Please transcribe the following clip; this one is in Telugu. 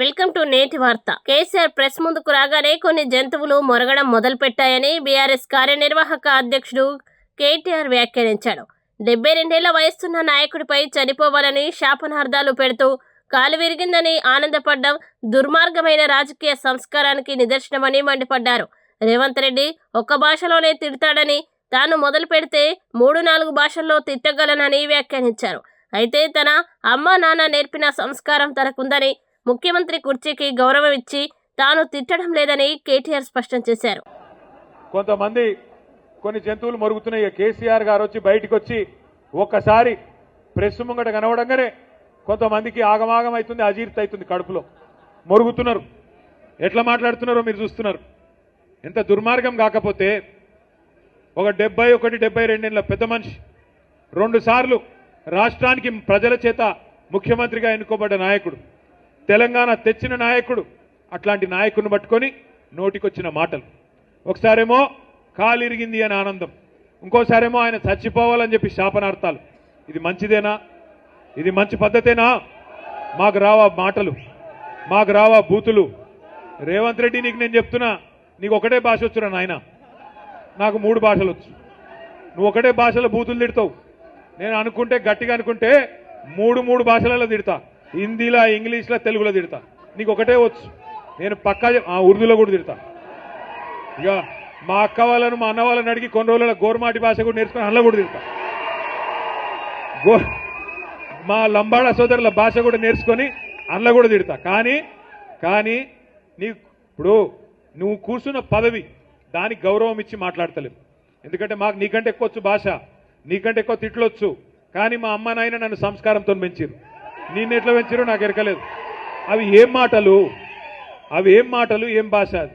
వెల్కమ్ టు నేటి వార్త. కేసీఆర్ ప్రెస్ ముందుకు రాగానే కొన్ని జంతువులు మొరగడం మొదలుపెట్టాయని బీఆర్ఎస్ కార్యనిర్వాహక అధ్యక్షుడు కేటీఆర్ వ్యాఖ్యానించాడు. డెబ్బై రెండేళ్ళ వయస్సున్న నాయకుడిపై చనిపోవాలని శాపనార్థాలు పెడుతూ కాలు విరిగిందని ఆనందపడ్డం దుర్మార్గమైన రాజకీయ సంస్కారానికి నిదర్శనమని మండిపడ్డారు. రేవంత్ రెడ్డి ఒక్క భాషలోనే తిడతాడని తాను మొదలు పెడితే మూడు నాలుగు భాషల్లో తిట్టగలనని వ్యాఖ్యానించారు. అయితే తన అమ్మ నాన్న నేర్పిన సంస్కారం తనకుందని ముఖ్యమంత్రి కుర్చీకి గౌరవం ఇచ్చి తాను తిట్టడం లేదని కేటీఆర్ స్పష్టం చేశారు. కొంతమంది కొన్ని జంతువులు మరుగుతున్నాయి. కేసీఆర్ గారు వచ్చి బయటకు వచ్చి ఒక్కసారి ప్రెస్ ముంగట కనవడంగానే కొంతమందికి ఆగమాగం అవుతుంది అజీర్తి అవుతుంది కడుపులో. మరుగుతున్నారు. ఎట్లా మాట్లాడుతున్నారో మీరు చూస్తున్నారు. ఎంత దుర్మార్గం కాకపోతే ఒక డెబ్బై ఒకటి డెబ్బై రెండేళ్ళ పెద్ద మనిషి రెండుసార్లు రాష్ట్రానికి ప్రజల చేత ముఖ్యమంత్రిగా ఎన్నుకోబడ్డ నాయకుడు. తెలంగాణ తెచ్చిన నాయకుడు అట్లాంటి నాయకుడిని పట్టుకొని నోటికొచ్చిన మాటలు. ఒకసారేమో కాలిరిగింది అని ఆనందం. ఇంకోసారేమో ఆయన చచ్చిపోవాలని చెప్పి శాపనార్థాలు. ఇది మంచిదేనా? ఇది మంచి పద్ధతేనా? మాకు రావా మాటలు. మాకు రావా బూతులు. రేవంత్ రెడ్డి నీకు నేను చెప్తున్నా నీకు ఒకటే భాష వచ్చురా నాయన. నాకు మూడు భాషలు వచ్చు. నువ్వు ఒకటే భాషలో బూతులు తిడతావు. నేను అనుకుంటే గట్టిగా అనుకుంటే మూడు మూడు భాషలలో తిడతా. హిందీలో ఇంగ్లీష్లో తెలుగులో తిడతా. నీకు ఒకటే వచ్చు. నేను పక్కా ఉర్దూలో కూడా తిడతా. ఇక మా అక్క వాళ్ళను మా అన్న వాళ్ళని అడిగి కొన్ని రోజుల గోర్మాటి భాష కూడా నేర్చుకుని అందులో కూడా తిడతా. గో మా లంబాడ సోదరుల భాష కూడా నేర్చుకొని అందులో కూడా తిడతా. కానీ కానీ నీ ఇప్పుడు నువ్వు కూర్చున్న పదవి దానికి గౌరవం ఇచ్చి మాట్లాడతలేవు. ఎందుకంటే మాకు నీకంటే ఎక్కువ వచ్చు భాష. నీకంటే ఎక్కువ తిట్లొచ్చు కానీ మా అమ్మ నాయన నన్ను సంస్కారంతో పెంచారు నిన్న ఎట్లా పెంచారో నాకు ఎరకలేదు. అవి ఏం మాటలు? అవి ఏం మాటలు? ఏం భాష అది?